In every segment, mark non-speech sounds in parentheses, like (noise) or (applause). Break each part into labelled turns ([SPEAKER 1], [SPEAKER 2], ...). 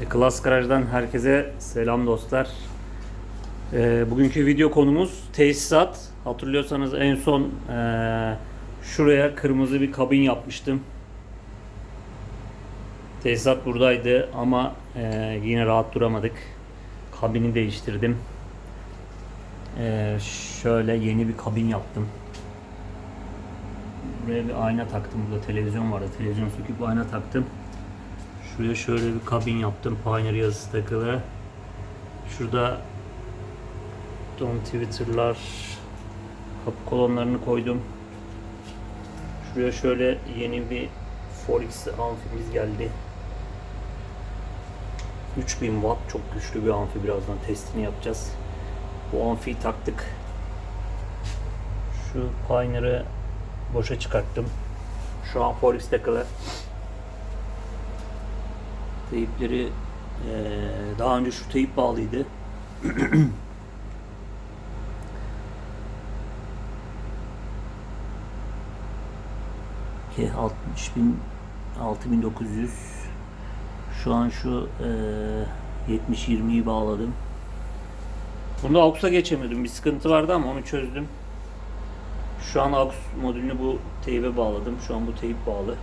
[SPEAKER 1] E, Klas Garaj'dan herkese selam dostlar. E, bugünkü video konumuz tesisat. Hatırlıyorsanız en son e, şuraya kırmızı bir kabin yapmıştım. Tesisat buradaydı ama e, yine rahat duramadık. Kabini değiştirdim. E, şöyle yeni bir kabin yaptım. Buraya bir ayna taktım. Burada televizyon vardı. Televizyon söküp ayna taktım. Şuraya şöyle bir kabin yaptım. Pioneer yazısı takılı. Şurada Don Twitter'lar kapı kolonlarını koydum. Şuraya şöyle yeni bir Forex amfimiz geldi. 3000 watt çok güçlü bir amfi birazdan testini yapacağız. Bu amfiyi taktık. Şu Pioneer'ı boşa çıkarttım. Şu an Forex takılı. Teyipleri eee, daha önce şu teyip bağlıydı. (clears throat) Ki 60 bin 6900 şu an şu eee 70-20'yi bağladım. Bunda AUX'a geçemiyordum. Bir sıkıntı vardı ama onu çözdüm. Şu an AUX modülünü bu teybe bağladım. Şu an bu teyip bağlı.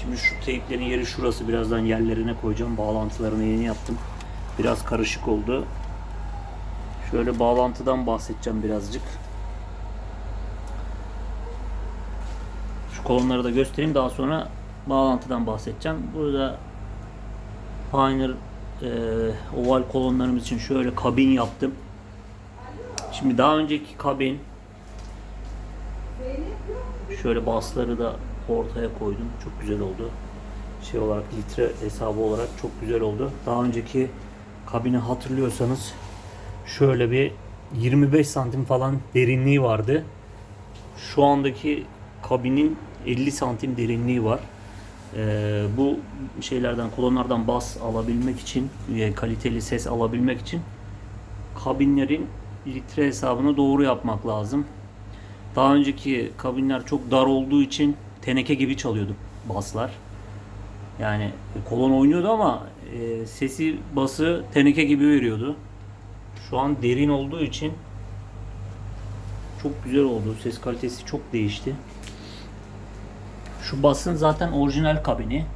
[SPEAKER 1] Şimdi şu teyplerin yeri şurası. Birazdan yerlerine koyacağım. Bağlantılarını yeni yaptım. Biraz karışık oldu. Şöyle bağlantıdan bahsedeceğim birazcık. Şu kolonları da göstereyim. Daha sonra bağlantıdan bahsedeceğim. Burada Pioneer e, oval kolonlarımız için şöyle kabin yaptım. Şimdi daha önceki kabin şöyle basları da ortaya koydum. Çok güzel oldu. Şey olarak litre hesabı olarak çok güzel oldu. Daha önceki kabini hatırlıyorsanız şöyle bir 25 santim falan derinliği vardı. Şu andaki kabinin 50 santim derinliği var. Ee, bu şeylerden kolonlardan bas alabilmek için e, kaliteli ses alabilmek için kabinlerin litre hesabını doğru yapmak lazım. Daha önceki kabinler çok dar olduğu için teneke gibi çalıyordu baslar. Yani kolon oynuyordu ama e, sesi bası teneke gibi veriyordu. Şu an derin olduğu için çok güzel oldu. Ses kalitesi çok değişti. Şu basın zaten orijinal kabini.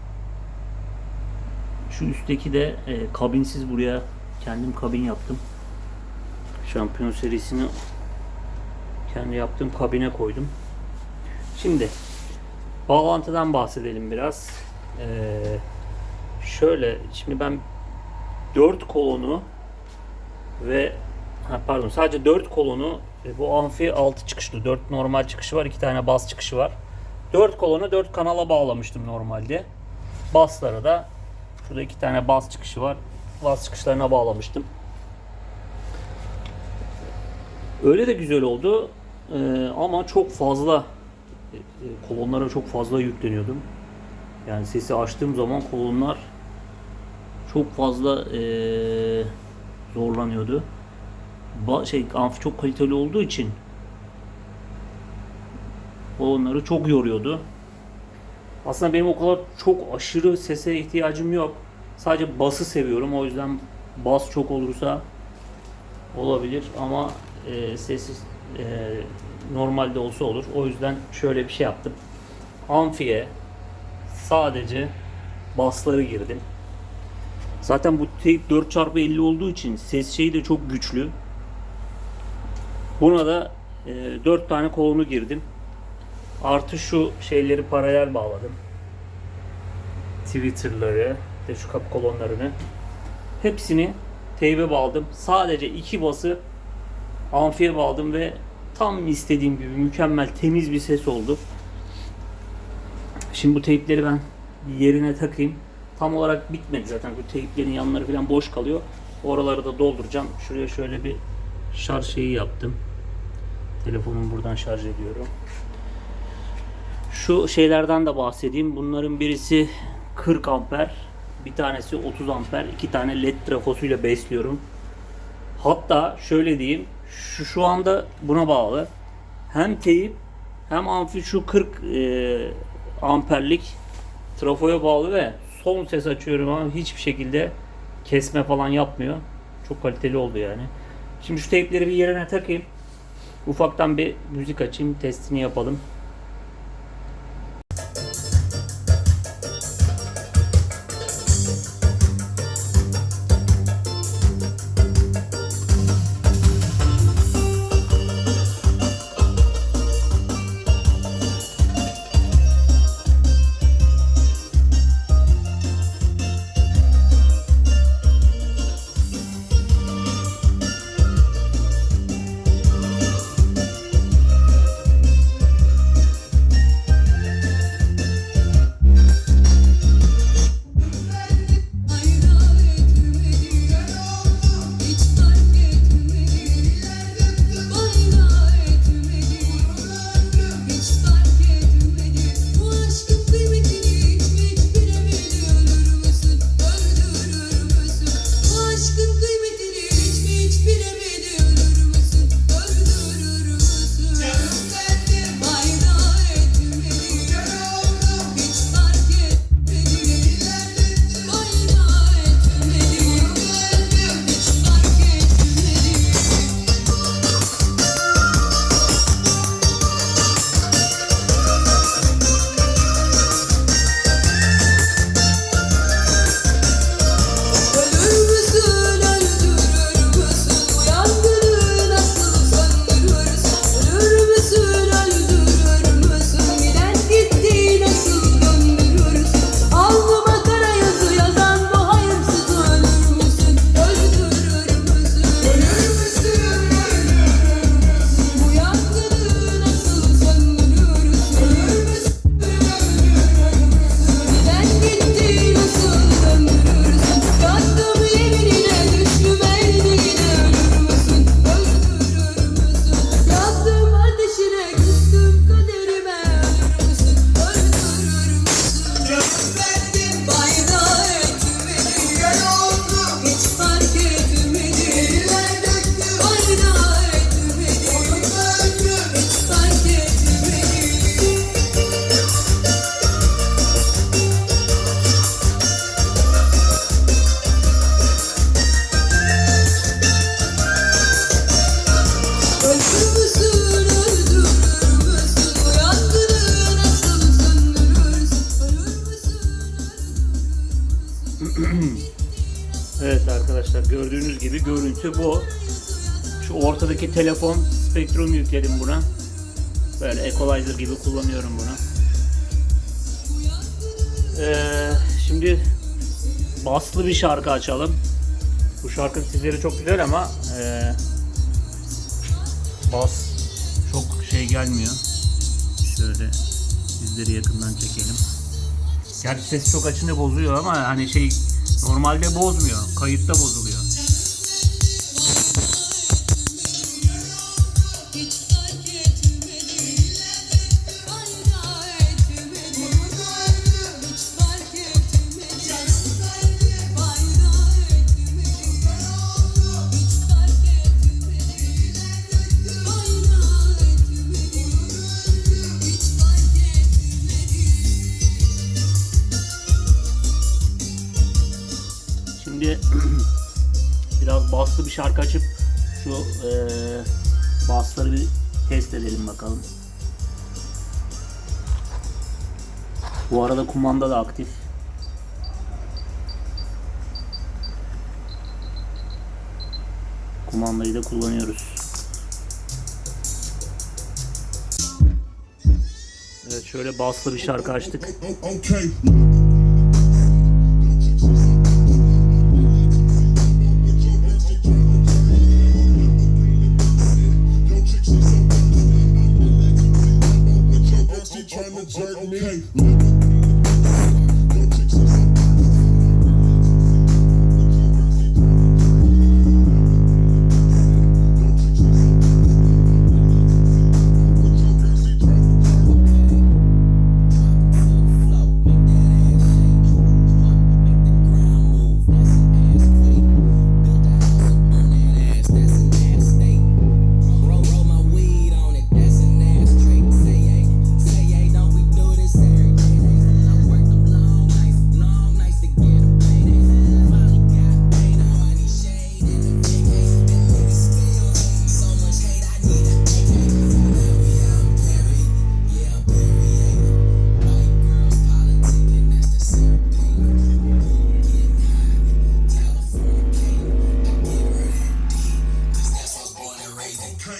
[SPEAKER 1] Şu üstteki de e, kabinsiz buraya kendim kabin yaptım. Şampiyon serisini kendi yaptığım kabine koydum. Şimdi bağlantıdan bahsedelim biraz. Ee, şöyle şimdi ben 4 kolonu ve ha, pardon sadece 4 kolonu e, bu amfi 6 çıkışlı 4 normal çıkışı var 2 tane bas çıkışı var. 4 kolonu 4 kanala bağlamıştım normalde. Baslara da şurada 2 tane bas çıkışı var. Bas çıkışlarına bağlamıştım. Öyle de güzel oldu. Ee, ama çok fazla kolonlara çok fazla yükleniyordum. Yani sesi açtığım zaman kolonlar çok fazla e, zorlanıyordu. Ba- şey amfi çok kaliteli olduğu için kolonları çok yoruyordu. Aslında benim o kadar çok aşırı sese ihtiyacım yok. Sadece bası seviyorum. O yüzden bas çok olursa olabilir ama e, sesi e, normalde olsa olur. O yüzden şöyle bir şey yaptım. Amfiye sadece basları girdim. Zaten bu teyp 4x50 olduğu için ses şeyi de çok güçlü. Buna da e, 4 tane kolonu girdim. Artı şu şeyleri paralel bağladım. Twitter'ları, de şu kapı kolonlarını. Hepsini teybe bağladım. Sadece iki bası amfiye bağladım ve tam istediğim gibi mükemmel temiz bir ses oldu. Şimdi bu teypleri ben yerine takayım. Tam olarak bitmedi zaten. Bu teyplerin yanları falan boş kalıyor. Oraları da dolduracağım. Şuraya şöyle bir şarj şeyi yaptım. Telefonumu buradan şarj ediyorum. Şu şeylerden de bahsedeyim. Bunların birisi 40 amper, bir tanesi 30 amper, iki tane led trafosuyla besliyorum. Hatta şöyle diyeyim, şu, şu anda buna bağlı. Hem teyip hem amfi şu 40 e, amperlik trafoya bağlı ve son ses açıyorum ama hiçbir şekilde
[SPEAKER 2] kesme falan yapmıyor. Çok kaliteli oldu yani. Şimdi şu teypleri bir yerine takayım. Ufaktan bir müzik açayım, testini yapalım. arkadaşlar gördüğünüz gibi görüntü bu. Şu ortadaki telefon spektrum yükledim buna. Böyle equalizer gibi kullanıyorum bunu. Ee, şimdi baslı bir şarkı açalım. Bu şarkının sizleri çok güzel ama e, bas çok şey gelmiyor. Şöyle sizleri yakından çekelim. Yani ses çok açını bozuyor ama hani şey Normalde bozmuyor. Kayıtta bozuluyor. şarkı açıp şu e, basları bir test edelim bakalım. Bu arada kumanda da aktif. Kumandayı da kullanıyoruz. Evet şöyle baslı bir şarkı açtık.
[SPEAKER 1] Evet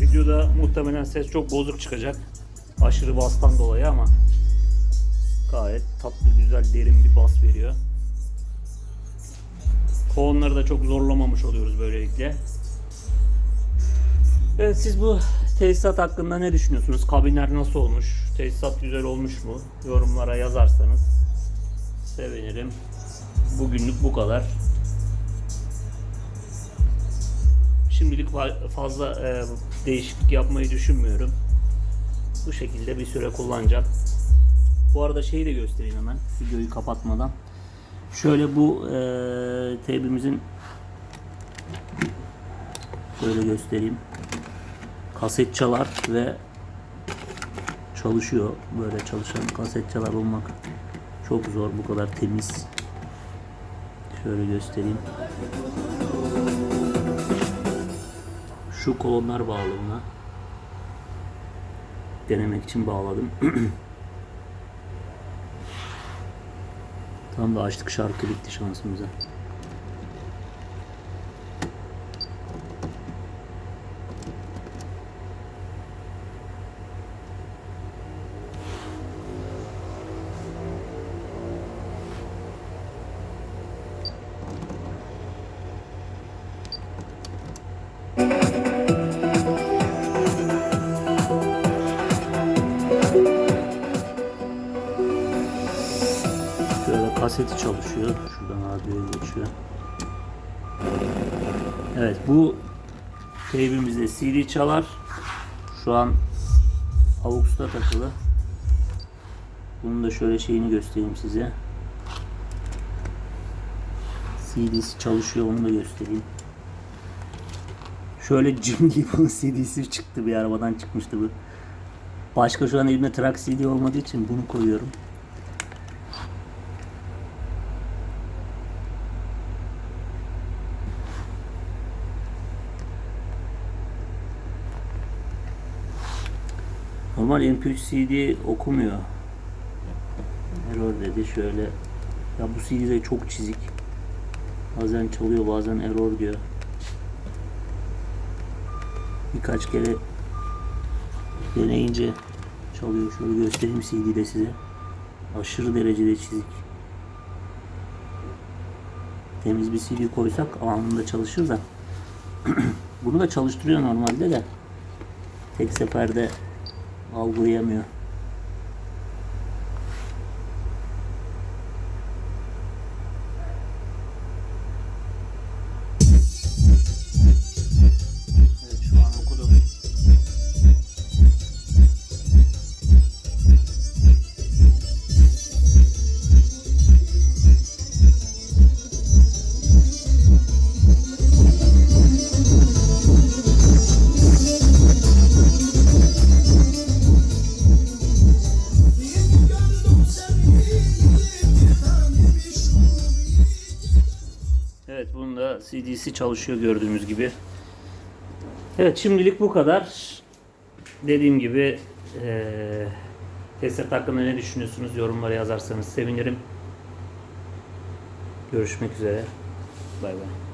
[SPEAKER 1] videoda muhtemelen ses çok bozuk çıkacak. Aşırı bastan dolayı ama gayet tatlı güzel derin bir bas veriyor. Koğunları da çok zorlamamış oluyoruz böylelikle. Evet siz bu tesisat hakkında ne düşünüyorsunuz? Kabinler nasıl olmuş? Tesisat güzel olmuş mu? Yorumlara yazarsanız sevinirim. Bugünlük bu kadar. Şimdilik fa- fazla e, değişiklik yapmayı düşünmüyorum. Bu şekilde bir süre kullanacağım. Bu arada şeyi de göstereyim hemen videoyu kapatmadan. Şöyle bu e, teybimizin şöyle göstereyim. Kaset çalar ve çalışıyor. Böyle çalışan kaset çalar olmak çok zor. Bu kadar temiz. Şöyle göstereyim. Şu kolonlar bağlı buna. Denemek için bağladım. (clears throat) Tam da açtık şarkı bitti şansımıza. Kaseti çalışıyor. Şuradan radyoya geçiyor. Evet bu teybimizde CD çalar. Şu an AUX'ta takılı. Bunun da şöyle şeyini göstereyim size. CD'si çalışıyor onu da göstereyim. Şöyle cimri bunun CD'si çıktı bir arabadan çıkmıştı bu. Başka şu an elimde track CD olmadığı için bunu koyuyorum. Normal MP3 CD okumuyor. Error dedi şöyle. Ya bu CD de çok çizik. Bazen çalıyor bazen error diyor. Birkaç kere deneyince çalıyor. Şöyle göstereyim CD'de size. Aşırı derecede çizik. Temiz bir CD koysak anında çalışır da. (clears throat) Bunu da çalıştırıyor normalde de. Tek seferde algılayamıyor. Evet CD'si çalışıyor gördüğünüz gibi. Evet şimdilik bu kadar. Dediğim gibi eee Tesisat hakkında ne düşünüyorsunuz yorumlara yazarsanız sevinirim. Görüşmek üzere. Bay bay.